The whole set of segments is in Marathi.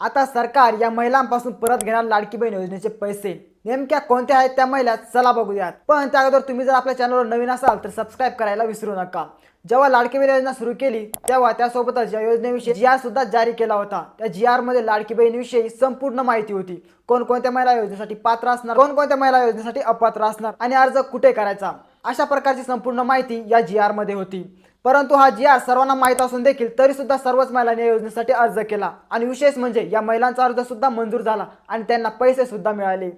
आता सरकार या महिलांपासून परत घेणार लाडकी बहीण योजनेचे पैसे. नेमक्या कोणत्या आहेत त्या महिला चला बघूयात. पण त्या अगोदर तुम्ही जर आपल्या चॅनलवर नवीन असाल तर सबस्क्राईब करायला विसरू नका. जेव्हा लाडकी बहीण योजना सुरू केली तेव्हा त्यासोबतच या योजनेविषयी जी आर सुद्धा जारी केला होता. त्या जी आरमध्ये लाडकी बहिणीविषयी संपूर्ण माहिती होती. कोणकोणत्या महिला योजनेसाठी पात्र असणार कोणकोणत्या महिला योजनेसाठी अपात्र असणार आणि अर्ज कुठे करायचा? अशा प्रकारची संपूर्ण माहिती या जी आरमध्ये होती. परंतु हा जी आर सर्वांना माहीत असून देखील तरी सुद्धा सर्वच महिलांनी या योजनेसाठी अर्ज केला. आणि विशेष म्हणजे या महिलांचा अर्ज सुद्धा मंजूर झाला आणि त्यांना पैसे सुद्धा मिळाले.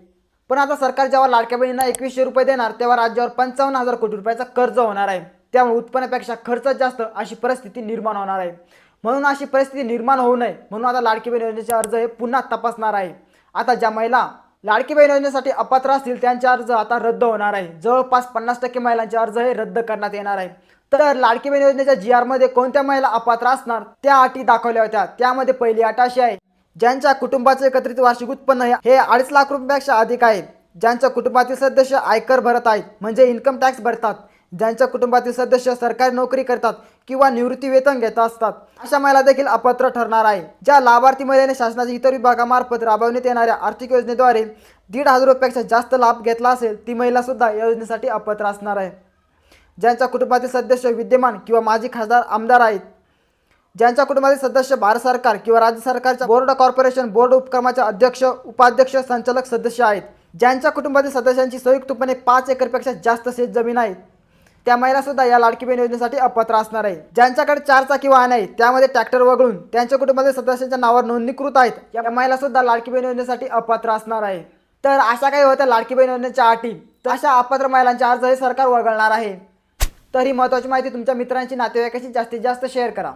पण आता सरकार जेव्हा लाडक्या बहिणींना एकवीसशे रुपये देणार तेव्हा राज्यावर पंचावन्न हजार कोटी रुपयाचा कर्ज होणार आहे. त्यामुळे उत्पन्नापेक्षा खर्चच जास्त अशी परिस्थिती निर्माण होणार आहे. म्हणून अशी परिस्थिती निर्माण होऊ नये म्हणून आता लाडकी बहीण योजनेचे अर्ज हे पुन्हा तपासणार आहे. आता ज्या महिला लाडकी बहीण योजनेसाठी अपात्र असतील त्यांचे अर्ज आता रद्द होणार आहे. जवळपास पन्नास टक्के महिलांचे अर्ज हे रद्द करण्यात येणार आहे. तर लाडकी बहीण योजनेच्या जी आरमध्ये कोणत्या महिला अपात्र असणार त्या अटी दाखवल्या होत्या. त्यामध्ये पहिली अट अशी आहे ज्यांच्या कुटुंबाचे एकत्रित वार्षिक उत्पन्न हे अडीच लाख रुपयापेक्षा अधिक आहे. ज्यांच्या कुटुंबातील सदस्य आयकर भरत आहेत म्हणजे इन्कम टॅक्स भरतात. ज्यांच्या कुटुंबातील सदस्य सरकारी नोकरी करतात किंवा निवृत्ती वेतन घेत असतात अशा महिला देखील अपात्र ठरणार आहे ज्या लाभार्थी महिलेने शासनाच्या इतर विभागामार्फत राबवण्यात येणाऱ्या आर्थिक योजनेद्वारे दीड हजार रुपयापेक्षा जास्त लाभ घेतला असेल ती महिला सुद्धा या योजनेसाठी अपात्र असणार आहे. ज्यांच्या कुटुंबातील सदस्य विद्यमान किंवा माजी खासदार आमदार आहेत ज्यांच्या कुटुंबातील सदस्य भारत सरकार किंवा राज्य सरकारच्या बोर्ड कॉर्पोरेशन बोर्ड उपक्रमाचे अध्यक्ष उपाध्यक्ष संचालक सदस्य आहेत. ज्यांच्या कुटुंबातील सदस्यांची संयुक्तपणे पाच एकरपेक्षा जास्त शेत जमीन आहे त्या महिला सुद्धा या लाडकी बहीण योजनेसाठी अपात्र असणार आहे. ज्यांच्याकडे चार चाकी वाहन आहे त्यामध्ये ट्रॅक्टर वगळून त्यांच्या कुटुंबातील सदस्यांच्या नावावर नोंदणीकृत आहेत या महिला सुद्धा लाडकी बहीण योजनेसाठी अपात्र असणार आहे. तर अशा काही होत्या लाडकी बहीण योजनेच्या अटी. तर अशा अपात्र महिलांचे अर्ज हे सरकार वगळणार आहे. तर ही महत्त्वाची माहिती तुमच्या मित्रांची नातेवाईकाशी जास्तीत जास्त शेअर करा.